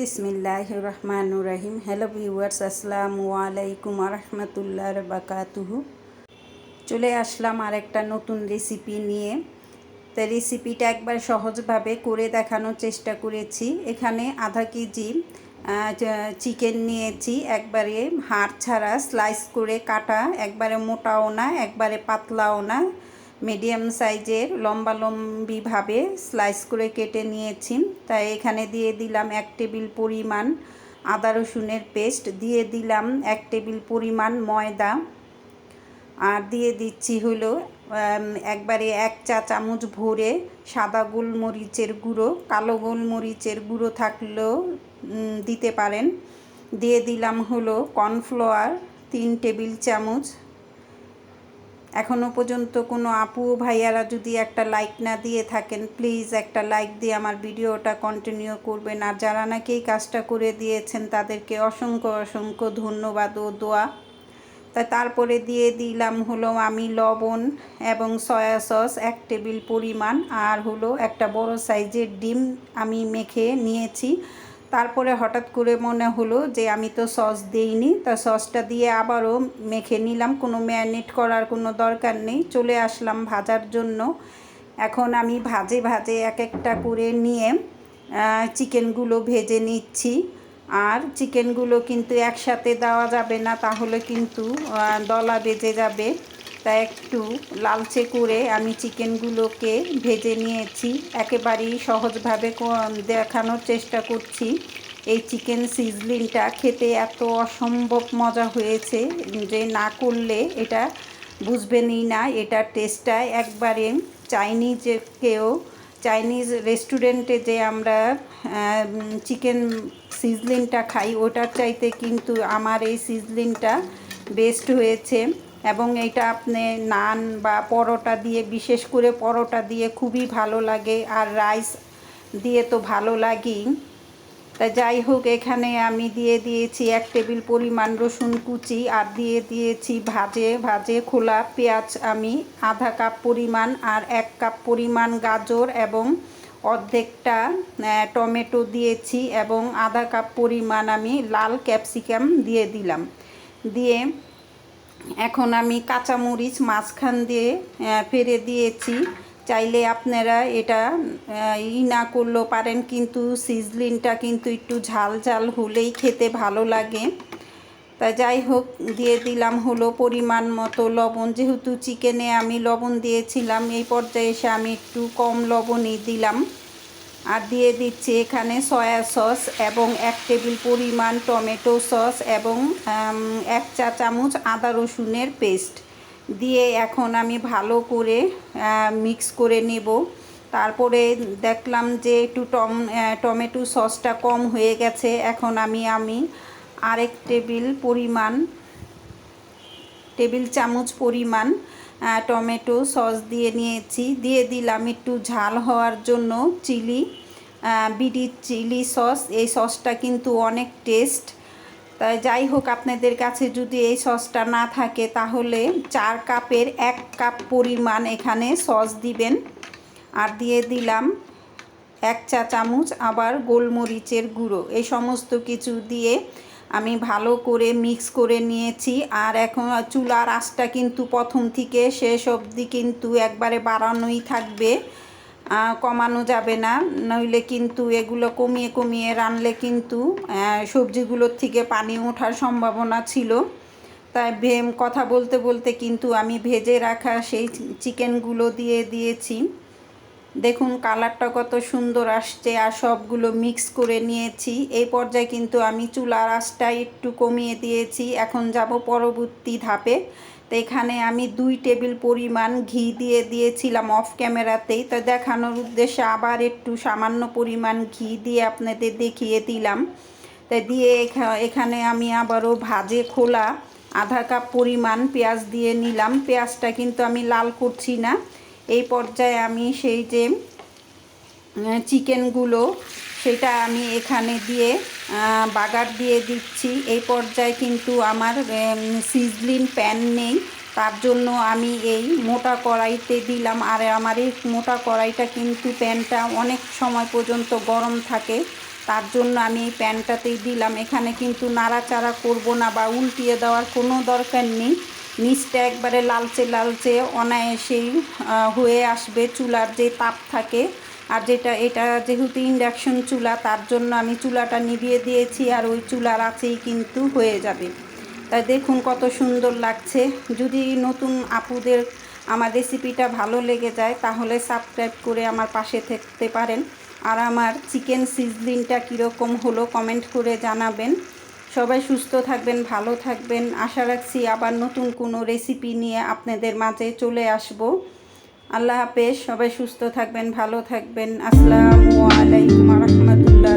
বিসমিল্লাহ রহমান রাহিম hello viewers আসসালামু আলাইকুম রহমতুল্লাহ বাকাতুহু চলে আসলাম আর একটা নতুন রেসিপি নিয়ে। তো রেসিপিটা একবার সহজভাবে করে দেখানোর চেষ্টা করেছি। এখানে আধা কেজি চিকেন নিয়েছি। একবারে হাড় ছাড়া স্লাইস করে কাটা। একবারে মোটাও না, একবারে পাতলাও না। মিডিয়াম সাইজের, লম্বা লম্বিভাবে স্লাইস করে কেটে নিয়েছি। তাই এখানে দিয়ে দিলাম এক টেবিল পরিমাণ আদা রসুনের পেস্ট, দিয়ে দিলাম এক টেবিল পরিমাণ ময়দা, আর দিয়ে দিচ্ছি হলো একবারে এক চা চামচ ভরে সাদা গোলমরিচের গুঁড়ো, কালো গোলমরিচের গুঁড়ো থাকলেও দিতে পারেন। দিয়ে দিলাম হলো কর্নফ্লাওয়ার, তিন টেবিল চামচ এখনও পর্যন্ত কোনো আপু ভাইয়ারা যদি একটা লাইক না দিয়ে থাকেন প্লিজ একটা লাইক দিয়ে আমার ভিডিওটা কন্টিনিউ করবেন। আর যারা নাকি এই কাজটা করে দিয়েছেন, তাদেরকে অসংখ্য অসংখ্য ধন্যবাদ ও দোয়া। তা তারপরে দিয়ে দিলাম হলো আমি লবণ এবং সয়া সস এক টেবিল পরিমাণ, আর হলো একটা বড় সাইজের ডিম আমি মেখে নিয়েছি। তারপরে হঠাৎ করে মনে হলো যে আমি তো সস দিইনি, তা সসটা দিয়ে আবারও মেখে নিলাম। কোনো ম্যারিনেট করার কোনো দরকার নেই। চলে আসলাম ভাজার জন্য। এখন আমি ভাজে ভাজে এক একটা করে নিয়ে চিকেনগুলো ভেজে নিচ্ছি। আর চিকেনগুলো কিন্তু একসাথে দেওয়া যাবে না, তাহলে কিন্তু দলা বেজে যাবে। তা একটু লালচে করে আমি চিকেনগুলোকে ভেজে নিয়েছি। একেবারেই সহজভাবে দেখানোর চেষ্টা করছি। এই চিকেন সিজলিনটা খেতে এত অসম্ভব মজা হয়েছে যে না করলে এটা বুঝবেনই না। এটা টেস্টটা একবারে চাইনিজকেও, চাইনিজ রেস্টুরেন্টে যে আমরা চিকেন সিজলিনটা খাই, ওটার চাইতে কিন্তু আমার এই সিজলিনটা বেস্ট হয়েছে। এবং এটা আপনি নান বা পরোটা দিয়ে, বিশেষ করে পরোটা দিয়ে খুবই ভালো লাগে আর রাইস দিয়ে তো ভালো লাগেই। তা যাই হোক, এখানে আমি দিয়ে দিয়েছি এক টেবিল পরিমাণ রসুন কুচি আর দিয়ে দিয়েছি ভাজে ভাজে খোলা পেঁয়াজ আমি আধা কাপ পরিমাণ আর এক কাপ পরিমাণ গাজর এবং অর্ধেকটা টমেটো দিয়েছি এবং আধা কাপ পরিমাণ আমি লাল ক্যাপসিকাম দিয়ে দিলাম। দিয়ে এখন আমি কাঁচামরিচ মাঝখান দিয়ে ফেরে দিয়েছি। চাইলে আপনারা এটা ই না করলেও পারেন, কিন্তু সিজলিনটা কিন্তু একটু ঝাল ঝাল হলেই খেতে ভালো লাগে। তা যাই হোক, দিয়ে দিলাম হলো পরিমাণ মতো লবণ। যেহেতু চিকেনে আমি লবণ দিয়েছিলাম, এই পর্যায়ে এসে আমি একটু কম লবণই দিলাম। আর দিয়ে দিচ্ছি এখানে সয়া সস এবং এক টেবিল পরিমাণ টমেটো সস এবং এক চা চামচ আদা রসুনের পেস্ট। দিয়ে এখন আমি ভালো করে মিক্স করে নেব। তারপরে দেখলাম যে একটু টম টমেটো সসটা কম হয়ে গেছে। এখন আমি আমি আরেক টেবিল পরিমাণ, টেবিল চামচ পরিমাণ টমেটো সস দিয়ে নিয়েছি। দিয়ে দিলাম একটু ঝাল হওয়ার জন্য চিলি বিডি চিলি সস। এই সসটা কিন্তু অনেক টেস্ট। তাই যাই হোক, আপনাদের কাছে যদি এই সসটা না থাকে, তাহলে চার কাপের এক কাপ পরিমাণ এখানে সস দিবেন। আর দিয়ে দিলাম এক চা চামচ আবার গোলমরিচের গুঁড়ো। এই সমস্ত কিছু দিয়ে আমি ভালো করে মিক্স করে নিয়েছি। আর এখন চুলার আঁচটা কিন্তু প্রথম থেকে শেষ অবধি কিন্তু একবারে বাড়ানোই থাকবে। কমানো যাবে না। নইলে কিন্তু এগুলো কমিয়ে কমিয়ে রানলে কিন্তু সবজিগুলোর থেকে পানি ওঠার সম্ভাবনা ছিল। তাই ভেম, কথা বলতে বলতে কিন্তু আমি ভেজে রাখা সেই চিকেনগুলো দিয়ে দিয়েছি। দেখুন কালারটা কত সুন্দর আসছে আর সবগুলো মিক্স করে নিয়েছি। এই পর্যায়ে কিন্তু আমি চুলার আঁচটা একটু কমিয়ে দিয়েছি। এখন যাব পরবর্তী ধাপে। তো এখানে আমি দুই টেবিল পরিমাণ ঘি দিয়ে দিয়েছিলাম অফ ক্যামেরাতেই। তো দেখানোর উদ্দেশ্যে আবার একটু সামান্য পরিমাণ ঘি দিয়ে আপনাদের দেখিয়ে দিলাম। তো দিয়ে এখানে আমি আবারও ভাজে খোলা আধা কাপ পরিমাণ পেঁয়াজ দিয়ে নিলাম। পেঁয়াজটা কিন্তু আমি লাল করছি না। এই পর্যায়ে আমি সেই যে চিকেনগুলো, সেটা আমি এখানে দিয়ে বাগার দিয়ে দিচ্ছি। এই পর্যায়ে কিন্তু আমার সিজলিন প্যান নেই। তার জন্য আমি এই মোটা কড়াইতে দিলাম। আর আমার এই মোটা কড়াইটা কিন্তু প্যানটা অনেক সময় পর্যন্ত গরম থাকে। তার জন্য আমি এই প্যানটাতেই দিলাম। এখানে কিন্তু নাড়াচাড়া করব না বা উল্টিয়ে দেওয়ার কোনো দরকার নেই। নিচটা একবারে লালচে লালচে অনায়াসেই হয়ে আসবে চুলার যে তাপ থাকে। আর যেটা, এটা যেহেতু ইন্ডাকশন চুলা, তার জন্য আমি চুলাটা নিভিয়ে দিয়েছি আর ওই চুলার আছেই কিন্তু হয়ে যাবে। তাই দেখুন কত সুন্দর লাগছে। যদি নতুন আপুদের আমার রেসিপিটা ভালো লেগে যায়, তাহলে সাবস্ক্রাইব করে আমার পাশে থাকতে পারেন। আর আমার চিকেন সিজলিনটা কীরকম হলো কমেন্ট করে জানাবেন। সবাই সুস্থ থাকবেন, ভালো থাকবেন। আশা রাখছি আবার নতুন কোনো রেসিপি নিয়ে আপনাদের মাঝে চলে আসব। আল্লাহ হাফেজ, সবাই সুস্থ থাকবেন, ভালো থাকবেন। আসসালামু আলাইকুম রহমতুল্লাহ